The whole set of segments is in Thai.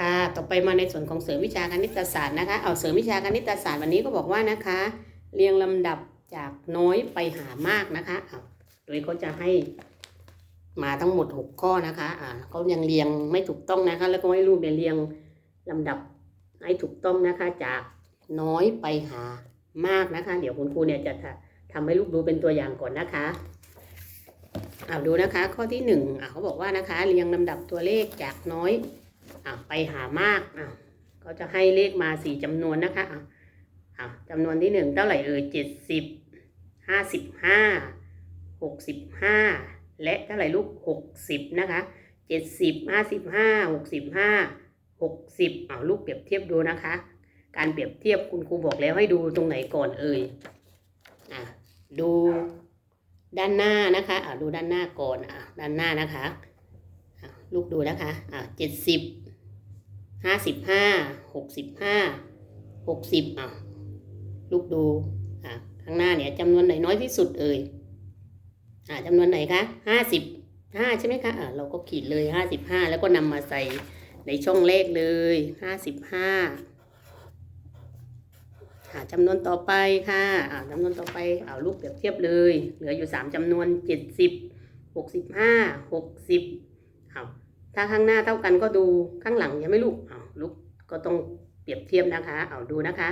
ค่ะ ต่อไปมาในส่วนของเสริมวิชาคณิตศาสตร์นะคะ เอาเสริมวิชาคณิตศาสตร์วันนี้ก็บอกว่านะคะ เรียงลำดับจากน้อยไปหามากนะคะเอาโดยเขาจะให้มาทั้งหมด 6 ข้อนะคะ อ่าเขายังเรียงไม่ถูกต้องนะคะ แล้วก็ให้ลูกเนี่ยเรียงลำดับให้ถูกต้องนะคะ จากน้อยไปหามากนะคะ เดี๋ยวคุณครูเนี่ยจะทำให้ลูกดูเป็นตัวอย่างก่อนนะคะเอาดูนะคะ ข้อที่หนึ่งอ่าเขาบอกว่านะคะ เรียงลำดับตัวเลขจากน้อย อะไปหามากอะก็จะให้เลขมาสี่จำนวนนะคะอะอะจำนวนที่หนึ่งเท่าไหร่เอ่ยเจ็ดสิบห้าสิบห้าหกสิบห้าและเท่าไหร่ลูกหกสิบนะคะเจ็ดสิบห้าสิบห้าหกสิบห้าหกสิบเอาลูกเปรียบเทียบดูนะคะ การเปรียบเทียบคุณครูบอกแล้วให้ดูตรงไหนก่อนเอ่ยอะดูด้านหน้านะคะอะดูด้านหน้าก่อนอะด้านหน้านะคะอะลูกดูนะคะอะเจ็ดสิบ ห้าสิบห้าหกสิบห้าหกสิบอะลูกดูอะข้างหน้าเนี่ยจำนวนไหนน้อยที่สุดเอ่ยอะจำนวนไหนคะห้าสิบห้าใช่ไหมคะอะเราก็ขีดเลยห้าสิบห้าแล้วก็นำมาใส่ในช่องเลขเลยห้าสิบห้าอะจำนวนต่อไปค่ะอะจำนวนต่อไปเอาลูกเปรียบเทียบเลย เหลืออยู่สามจำนวนเจ็ดสิบหกสิบห้าหกสิบเอา ถ้าข้างหน้าเท่ากันก็ดูข้างหลังยังไม่ลูกเอาลูกก็ต้องเปรียบเทียบนะคะ เอาดูนะคะ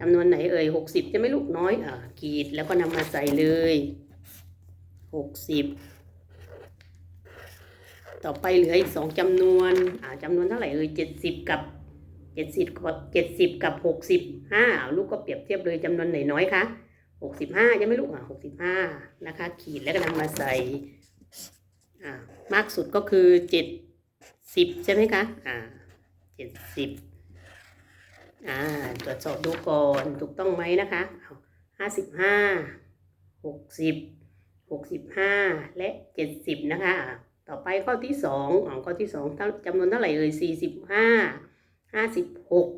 จำนวนไหนเอ่ยหกสิบจะไม่ลูกน้อยอ่าขีดแล้วก็นำมาใส่เลยหกสิบต่อไปเหลืออีกสองจำนวนอ่าจำนวนเท่าไหร่เอ่ยเจ็ดสิบกับเจ็ดสิบกับเจ็ดสิบกับหกสิบห้าลูกก็เปรียบเทียบเลยจำนวนไหนน้อยคะหกสิบห้าจะไม่ลูกอ่าหกสิบห้านะคะ ขีดแล้วก็นำมาใส่อ่ามากสุดก็คือเจ็ด สิบใช่ไหมคะ อ่าเจ็ดสิบอ่า ตรวจสอบดูก่อน ถูกต้องไหมนะคะห้าสิบห้าหกสิบหกสิบห้าและเจ็ดสิบนะคะอ่าต่อไปข้อที่สองอ๋อข้อที่สองจำนวนเท่าไหร่เอ่ยสี่สิบห้าห้าสิบหก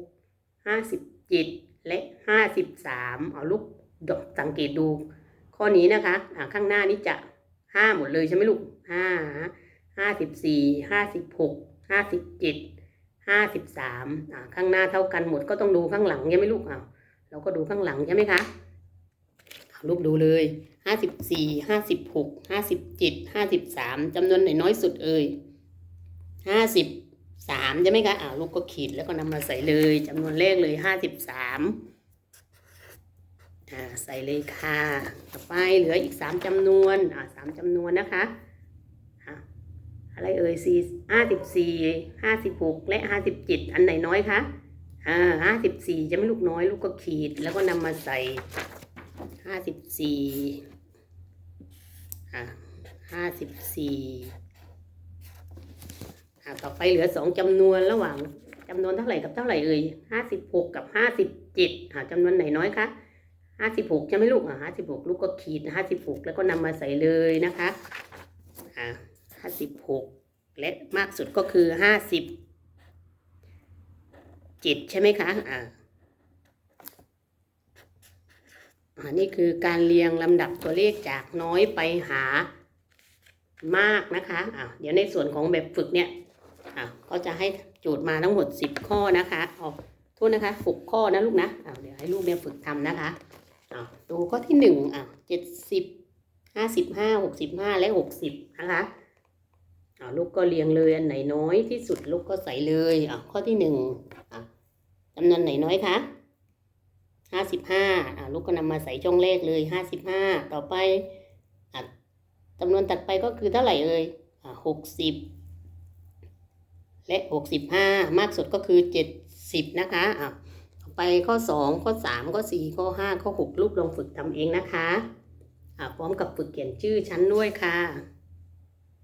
ห้าสิบเจ็ดและห้าสิบสามเอาลูกดอกสังเกตดู ข้อนี้นะคะอ่าข้างหน้านี้จะห้าหมดเลยใช่ไหมลูกห้าห้าสิบสี่ห้าสิบหก ห้าสิบเจ็ดห้าสิบสามอ่าข้างหน้าเท่ากันหมดก็ต้องดูข้างหลังใช่ไหมลูกเอาเราก็ดูข้างหลังใช่ไหมคะเอาลูกดูเลยห้าสิบสี่ห้าสิบหกห้าสิบเจ็ดห้าสิบสามจำนวนไหนน้อยสุดเอ่ยห้าสิบสามใช่ไหมคะอ่าลูกก็ขีดแล้วก็นำมาใส่เลยจำนวนเลขเลยห้าสิบสามอ่าใส่เลยค่ะ ต่อไปเหลืออีกสามจำนวนอ่าสามจำนวนนะคะ อะไรเอ่ยสี่ห้าสิบสี่ห้าสิบหกและห้าสิบเจ็ดอันไหนน้อยคะอ่าห้าสิบสี่จะไม่ลูกน้อยลูกก็ขีดแล้วก็นำมาใส่ห้าสิบสี่อ่าห้าสิบสี่อ่าต่อไปเหลือสองจำนวนระหว่างจำนวนเท่าไหร่กับเท่าไหร่เอ่ยห้าสิบหกกับห้าสิบเจ็ดอ่าจำนวนไหนน้อยคะห้าสิบหกจะไม่ลูกอ่าห้าสิบหกลูกก็ขีดห้าสิบหกแล้วก็นำมาใส่เลยนะคะอ่า ห้าสิบหกและมากสุดก็คือห้าสิบเจ็ดใช่ไหมคะอ่าอันนี้คือการเรียงลำดับตัวเลขจากน้อยไปหามากนะคะอ่าเดี๋ยวในส่วนของแบบฝึกเนี่ยอ่าก็จะให้โจทย์มาทั้งหมดสิบข้อนะคะเอโทษนะคะหกข้อนะลูกนะอ่าเดี๋ยวให้ลูกเนี่ยฝึกทำนะคะอ่าดูข้อที่หนึ่งอ่าเจ็ดสิบห้าสิบห้าหกสิบห้าและหกสิบนะคะ อาลูกก็เรียงเลยอันไหนน้อยที่สุดลูกก็ใส่เลยอ่าข้อที่หนึ่งอ่าจำนวนไหนน้อยคะห้าสิบห้าอ่าลูกก็นำมาใส่ช่องเลขเลยห้าสิบห้าต่อไปอ่าจำนวนตัดไปก็คือเท่าไหร่เอ่ยอ่าหกสิบและหกสิบห้ามากสุดก็คือเจ็ดสิบนะคะอ่าไปข้อสองข้อสามข้อสี่ข้อห้าข้อหกลูกลองฝึกทำเองนะคะอ่าพร้อมกับฝึกเขียนชื่อชั้นด้วยค่ะ